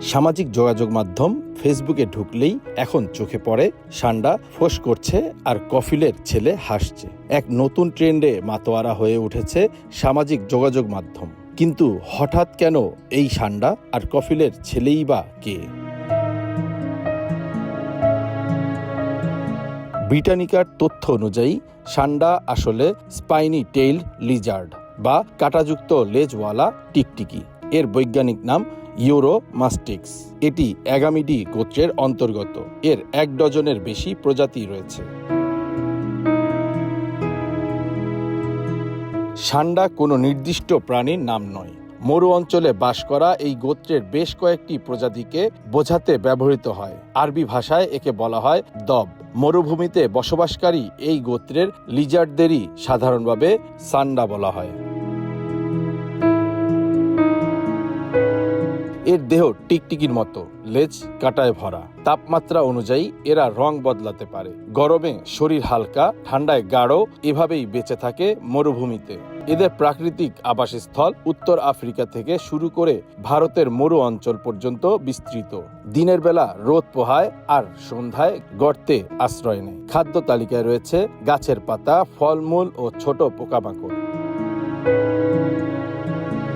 সামাজিক যোগাযোগ মাধ্যম ফেসবুকে ঢুকলেই এখন চোখে পড়ে, সান্ডা ফোঁস করছে আর কফিলের ছেলে হাসছে। এক নতুন ট্রেন্ডে মাতোয়ারা হয়ে উঠেছে সামাজিক যোগাযোগ মাধ্যম। কিন্তু হঠাৎ কেন এই সান্ডা আর কফিলের ছেলেই বা কে? ব্রিটানিকার তথ্য অনুযায়ী, সান্ডা আসলে স্পাইনি টেইল লিজার্ড বা কাটাযুক্ত লেজওয়ালা টিকটিকি। এর বৈজ্ঞানিক নাম ইউরো মাস্টিক্স এটি অ্যাগামিডি গোত্রের অন্তর্গত। এর এক ডজনের বেশি প্রজাতি রয়েছে। সান্ডা কোনো নির্দিষ্ট প্রাণীর নাম নয়। মরু অঞ্চলে বাস করা এই গোত্রের বেশ কয়েকটি প্রজাতিকে বোঝাতে ব্যবহৃত হয়। আরবি ভাষায় একে বলা হয় দব। মরুভূমিতে বসবাসকারী এই গোত্রের লিজার্ডদেরই সাধারণভাবে সান্ডা বলা হয়। এর দেহ টিকটিকির মতো, লেজ কাটায় ভরা। তাপমাত্রা অনুযায়ী এরা রং বদলাতে পারে। গরমে শরীর হালকা, ঠান্ডায় গাঢ়, এভাবেই বেঁচে থাকে মরুভূমিতে। এদের প্রাকৃতিক আবাসস্থল উত্তর আফ্রিকা থেকে শুরু করে ভারতের মরু অঞ্চল পর্যন্ত বিস্তৃত। দিনের বেলা রোদ পোহায় আর সন্ধ্যায় গর্তে আশ্রয় নেয়। খাদ্য তালিকায় রয়েছে গাছের পাতা, ফলমূল ও ছোট পোকামাকড়।